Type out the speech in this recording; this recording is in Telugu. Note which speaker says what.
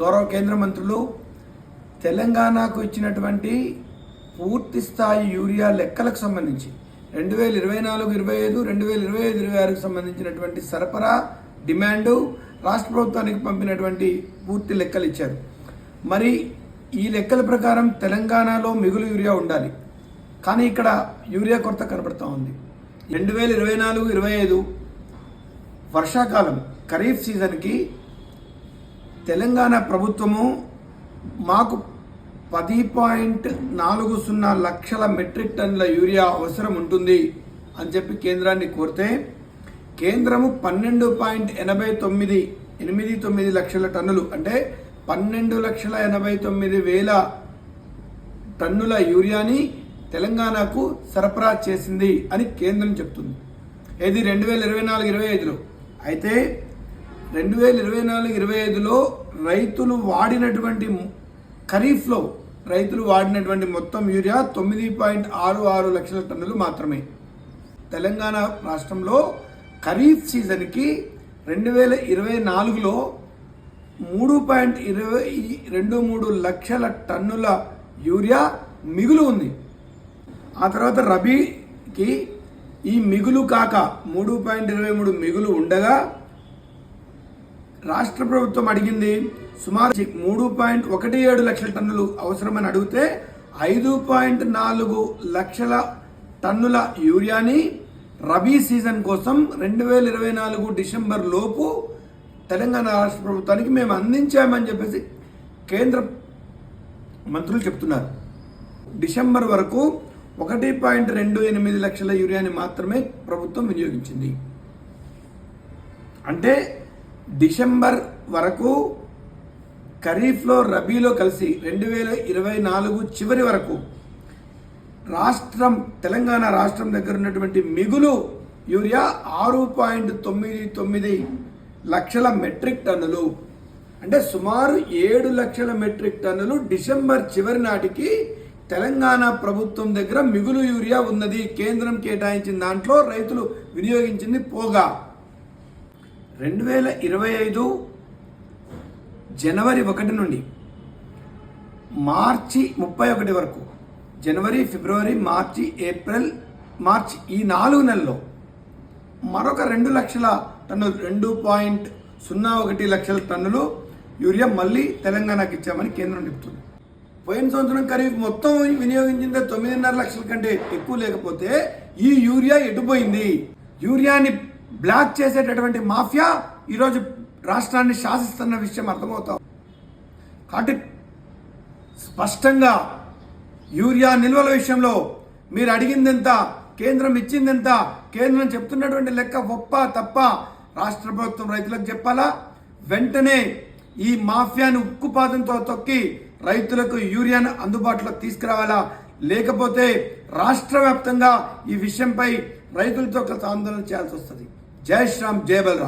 Speaker 1: గౌరవ కేంద్ర మంత్రులు తెలంగాణకు ఇచ్చినటువంటి పూర్తి స్థాయి యూరియా లెక్కలకు సంబంధించి రెండు వేల ఇరవై నాలుగు ఇరవై ఐదు రెండు వేల ఇరవై ఐదు ఇరవై ఆరుకు సంబంధించినటువంటి సరఫరా డిమాండు రాష్ట్ర ప్రభుత్వానికి పంపినటువంటి పూర్తి లెక్కలు ఇచ్చారు. మరి ఈ లెక్కల ప్రకారం తెలంగాణలో మిగులు యూరియా ఉండాలి. కానీ ఇక్కడ యూరియా కొరత కనబడతా ఉంది. రెండు వేల ఇరవై నాలుగు ఇరవై ఐదు వర్షాకాలం ఖరీఫ్ సీజన్కి తెలంగాణ ప్రభుత్వము మాకు పది పాయింట్ నాలుగు సున్నా లక్షల మెట్రిక్ టన్నుల యూరియా అవసరం ఉంటుంది అని చెప్పి కేంద్రాన్ని కోరితే కేంద్రము పన్నెండు పాయింట్ ఎనభై తొమ్మిది ఎనిమిది తొమ్మిది లక్షల టన్నులు అంటే పన్నెండు లక్షల ఎనభై తొమ్మిది వేల టన్నుల యూరియాని తెలంగాణకు సరఫరా చేసింది అని కేంద్రం చెప్తుంది. ఇది రెండు వేల ఇరవై నాలుగు ఇరవై ఐదులో. అయితే రెండు వేల ఇరవై నాలుగు ఇరవై ఐదులో రైతులు వాడినటువంటి ఖరీఫ్లో రైతులు వాడినటువంటి మొత్తం యూరియా తొమ్మిది పాయింట్ ఆరు ఆరు లక్షల టన్నులు మాత్రమే. తెలంగాణ రాష్ట్రంలో ఖరీఫ్ సీజన్కి రెండు వేల ఇరవై నాలుగులో మూడు పాయింట్ ఇరవై రెండు మూడు లక్షల టన్నుల యూరియా మిగులు ఉంది. ఆ తర్వాత రబీకి ఈ మిగులు కాక మూడు పాయింట్ ఇరవై మూడు మిగులు ఉండగా రాష్ట్ర ప్రభుత్వం అడిగింది సుమారు మూడు పాయింట్ ఒకటి ఏడు లక్షల టన్నులు అవసరమని అడిగితే ఐదు పాయింట్ నాలుగు లక్షల టన్నుల యూరియాని రబీ సీజన్ కోసం రెండు వేల ఇరవై నాలుగు డిసెంబర్ లోపు తెలంగాణ రాష్ట్ర ప్రభుత్వానికి మేము అందించామని చెప్పేసి కేంద్ర మంత్రులు చెప్తున్నారు. డిసెంబర్ వరకు ఒకటి పాయింట్ రెండు ఎనిమిది లక్షల యూరియాని మాత్రమే ప్రభుత్వం వినియోగించింది. అంటే డిసెంబర్ వరకు ఖరీఫ్లో రబీలో కలిసి రెండు వేల ఇరవై నాలుగు చివరి వరకు రాష్ట్రం తెలంగాణ రాష్ట్రం దగ్గర ఉన్నటువంటి మిగులు యూరియా ఆరు పాయింట్ తొమ్మిది తొమ్మిది లక్షల మెట్రిక్ టన్నులు. అంటే సుమారు ఏడు లక్షల మెట్రిక్ టన్నులు డిసెంబర్ చివరి నాటికి తెలంగాణ ప్రభుత్వం దగ్గర మిగులు యూరియా ఉన్నది. కేంద్రం కేటాయించిన దాంట్లో రైతులు వినియోగించింది పోగా. రెండు వేల ఇరవై ఐదు జనవరి ఒకటి నుండి మార్చి ముప్పై ఒకటి వరకు జనవరి ఫిబ్రవరి మార్చి ఏప్రిల్ మార్చి ఈ నాలుగు నెలల్లో మరొక రెండు లక్షల టన్నులు రెండు పాయింట్ సున్నా ఒకటి లక్షల టన్నులు యూరియా మళ్ళీ తెలంగాణకి ఇచ్చామని కేంద్రం చెప్తుంది పోయిన సంవత్సరం ఖరీఫ్ మొత్తం వినియోగించిందే తొమ్మిదిన్నర లక్షల కంటే ఎక్కువ లేకపోతే ఈ యూరియా ఎటుపోయింది? యూరియాని బ్లాక్ చేసేటటువంటి మాఫియా ఈరోజు రాష్ట్రాన్ని శాసిస్తున్న విషయం అర్థమవుతాం. కాబట్టి స్పష్టంగా యూరియా నిల్వల విషయంలో మీరు అడిగిందెంత కేంద్రం ఇచ్చిందెంత కేంద్రం చెప్తున్నటువంటి లెక్క గొప్ప తప్ప రాష్ట్ర ప్రభుత్వం రైతులకు చెప్పాలా? వెంటనే ఈ మాఫియాను ఉక్కుపాతంతో తొక్కి రైతులకు యూరియాను అందుబాటులోకి తీసుకురావాలా? లేకపోతే రాష్ట్ర వ్యాప్తంగా ఈ విషయంపై రైతులతో కలిసి ఆందోళన చేయాల్సి వస్తుంది. జై శ్రీరామ్ జై బలరామ్